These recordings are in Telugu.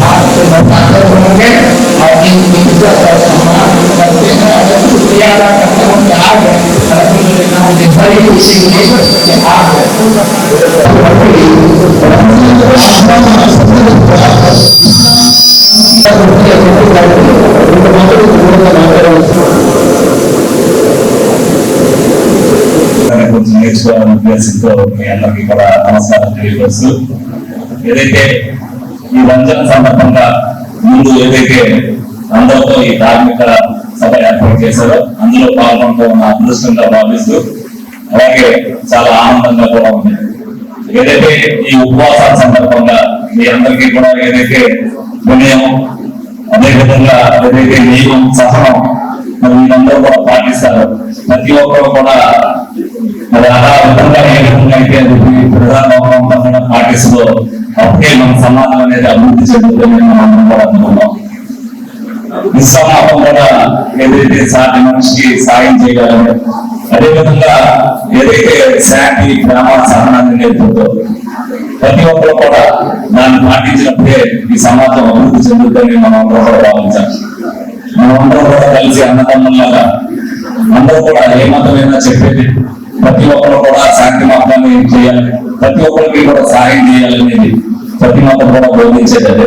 آپ سے بتا ہوں گے اور నేర్చుకోవాలని ఉద్దేశంతో మీ అందరికీ కూడా నమస్కారం తెలియపరుస్తూ ఏదైతే ఈ రంజన సందర్భంగా ముందు ఏదైతే అందరితో ఈ కార్మిక సభ ఏర్పాటు చేశారో. అందులో పాల్గొంటూ ఉన్న అదృష్టంగా భావిస్తూ అలాగే చాలా ఆనందంగా కూడా ఉంది. ఏదైతే ఈ ఉపవాసాల సందర్భంగా మీ అందరికీ కూడా ఏదైతే వినయం అదేవిధంగా ఏదైతే నియమం సహనం మరి వీరందరూ కూడా పాటిస్తారు. ప్రతి ఒక్కరు కూడా మరి అలా విధంగా ఏ విధంగా అయితే అది ప్రధాన పాటిస్తూ అప్పుడే మన సమాజం అనేది అభివృద్ధి చెందుతుందని మనం కూడా అనుకున్నాం నిస్సమాపం కూడా ఏదైతే సాటి మనిషికి సాయం చేయగలరు అదేవిధంగా ఏదైతే శాంతి ప్రేమ సహనాన్ని నేర్పుతో ప్రతి ఒక్కరు కూడా దాన్ని పాటించినప్పుడే ఈ సమాజం అభివృద్ధి చెందుతుందని మనం అందరూ కూడా భావించాలి. మనమందరం కూడా కలిసి అన్నదమ్ములాగా అందరూ కూడా ఏ మతమైనా చెప్పేది ప్రతి ఒక్కరు కూడా శాంతి మార్గాన్ని చేయాలి ప్రతి ఒక్కరికి కూడా సహాయం చేయాలనేది ప్రతి మతం కూడా బోధించేది అదే.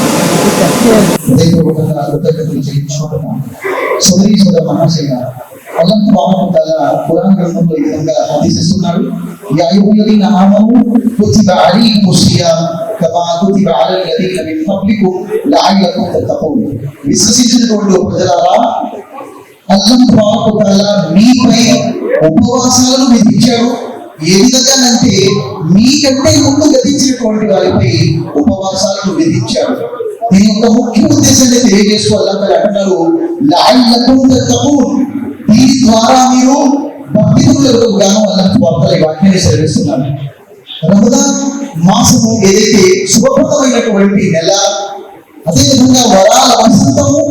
హృదయపూర్వకంగా కృతజ్ఞతలు చెల్లించుకుంటున్నాం సోదరి సోదర మహాశయ అల్లం బాగుంటుందా పురాణ గ్రంథంలో ఈ విధంగా ఆదేశిస్తున్నాడు యా అయ్యుహల్లదీన కుతిబ అలైకుముస్ సియామ్ కమా కుతిబ అలల్ లదీన మిన్ ఖబ్లికుం లఅల్లకుం తత్తఖూన్ విశ్వసించినటువంటి ప్రజలారా అల్లం మీపై ఉపవాసాలను విధించాడు ఏ విధంగానంటే మీకంటే ముందు గతించినటువంటి వారిపై ఉపవాసాలను విధించాడు దీని యొక్క ముఖ్య ఉద్దేశాన్ని తెలియజేసుకోవాలంటే అంటున్నారు లాల్లకుం తత్తఖూన్ దీని ద్వారా మీరు భక్తితులకు గాను అల్లాహ్ వార్తల వాక్యాన్ని సెలవిస్తున్నాను. రమదాన్ మాసము ఏదైతే శుభప్రదమైనటువంటి నెల అదేవిధంగా వరాల వసంతము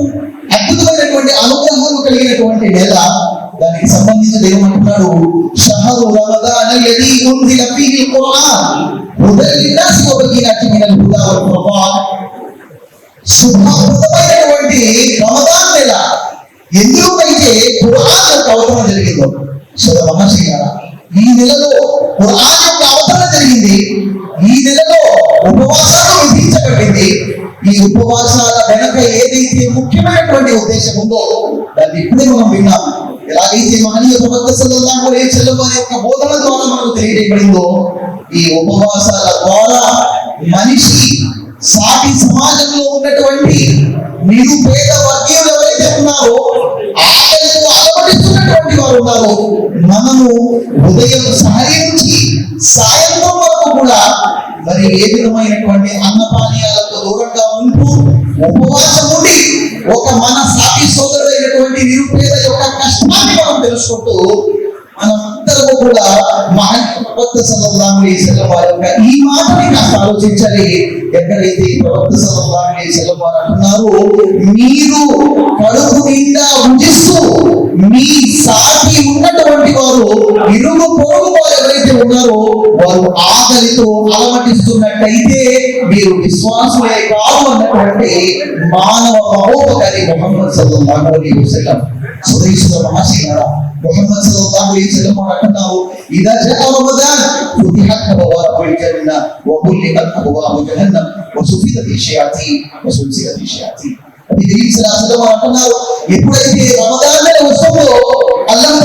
అద్భుతమైనటువంటి అనుగ్రహాలు కలిగినటువంటి నెల దానికి సంబంధించిన ఏమంటున్నాడు? షహరు రమదాన్ అల్లదీ ఉంజిల ఫీహి ఖురాన్ హుదల్ లిన్నాసి వ బయ్యినాతిన్ మినల్ హుదా వల్ ఫుర్ఖాన్ శుభప్రదమైనటువంటి రమదాన్ నెల ఎందుకైతే ఖురాన్ యొక్క అవతరణ జరిగిందో. సోదర మహర్షి ఈ నెలలో ఖురాన్ యొక్క అవతరణ జరిగింది. ఈ నెలలో ఉపవాసాలు విధించబడింది. ఈ ఉపవాసాల వెనక ఏదైతే ముఖ్యమైనటువంటి ఉద్దేశం ఉందో దాన్ని ఇప్పుడే మనం విన్నాం. ఎలాగైతే మహనీయ ప్రవక్త సల్లల్లాహు అలైహి వసల్లం వారి యొక్క బోధన ద్వారా మనకు తెలియజేయబడిందో ఈ ఉపవాసాల ద్వారా మనిషి సాటి సమాజంలో ఉన్నటువంటి నిరుపేద వర్గీయులు ఎవరైతే ఉన్నారో ఆకలితో అలవటిస్తున్నటువంటి వారు ఉన్నారో మనము ఉదయం సహరించి సాయంత్రం వరకు కూడా మరి ఏ విధమైనటువంటి అన్నపానీయాలకు దూరంగా ఉంటూ ఉపవాసం ఉండి ఒక మన సాటి సోదరుడైనటువంటి నిరుపేద యొక్క కష్టాన్ని మనం తెలుసుకుంటూ మనందరము కూడా మహనీయ ప్రవక్త సల్లల్లాహు అలైహి వారి యొక్క ఈ మాటని కాస్త ఆలోచించాలి. ఎక్కడైతే ప్రవక్త సల్లల్లాహు అలైహి వారు అంటున్నారు మీరు కడుపు నిండా భుజిస్తూ మీ సాటి ఉన్నటువంటి వారు ఇరుగు ఉన్నారో వారు ఆకలితో అలమటిస్తున్నట్టయితే మీరు విశ్వాసులే కాదు అన్నటువంటి మానవ మహోపకారి మొహమ్మద్ సల్లాహు అలీ వసలం సుధీశ్వర మొహమ్మద్ అలీ వసలం అంటున్నారు ఇదా జా రమదాన్ ఫుతిహత్ అబ్వాబుల్ జన్న వ కుల్లికత్ అబ్వాబు జహన్నమ్ వ సుఫిదత్ షయాతీ వ ఎప్పుడైతే రమదాన్ వస్తుందో అల్లాహ్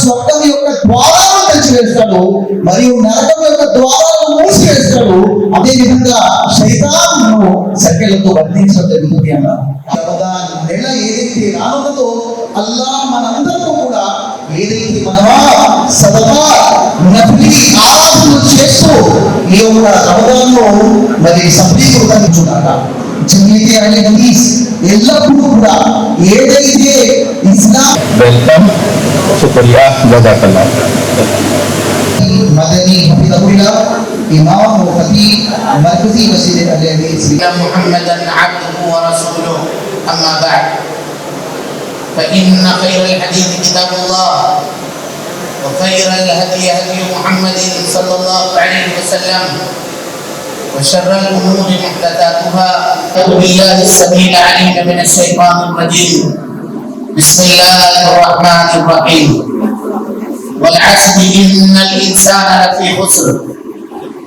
స్వర్గం యొక్క ద్వారా మూసివేస్తాడు మరియు నరకం యొక్క ద్వారాలను మూసివేస్తాడు. అదే విధంగా శైతాన్ను సఖ్యలతో బంధించడం జరుగుతుంది అన్నారు నెల ఏదైతే రానున్నదో అల్లా మనందరూ కూడా ఏదైతే మనమా సదకా చేస్తూ ఈ యొక్క అవగాహనలో మరి సఫలీకృతం చూడాలి జీవితే అనే హదీస్ ఎల్లప్పుడూ కూడా ఏదైతే ఇస్లాం వెల్కమ్ శుక్రియా జజాకల్లా మదని హఫీజుల్లా ఇమామ్ ముఫతి మర్కజీ మసీద్ అల్ హదీస్ ముహమ్మదన్ అబ్దుహు వ రసూలుహు అమ్మా బఅద్ فإن خير الحديث كتاب الله وخير الهدي هدي محمد صلى الله عليه وسلم. وشر الأمور محدثاتها. أعوذ بالله السميع العليم من الشيطان الرجيم. بسم الله الرحمن الرحيم. والعصر إن الإنسان لفي خسر.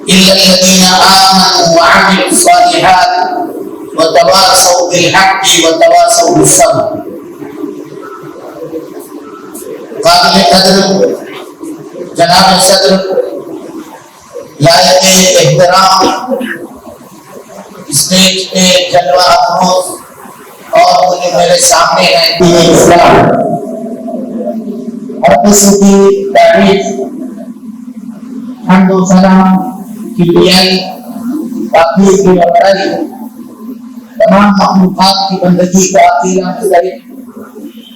إلا الذين آمنوا وعملوا الصالحات وتواصوا بالحق وتواصوا بالصبر. قابل قدر جناب صدر لائق یعنی احترام، اسٹیج پہ جلوہ اور مجھے میرے سامنے ہے اسلام۔ اور کسی کی تعریف حمد و سلام کی بیائی باقی کی تمام مخلوقات کی بندگی کا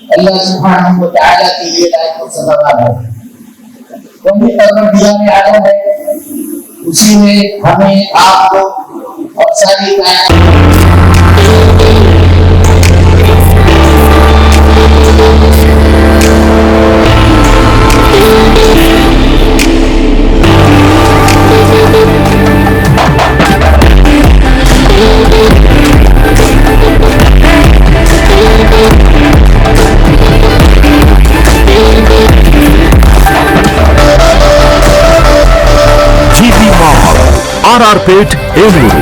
اللہ سبحانہ و تعالیٰ لائق و وہی پروردگار عالم اسی نے ہمیں آپ کو ആർ ആർ പേട്ട് ഏലൂരു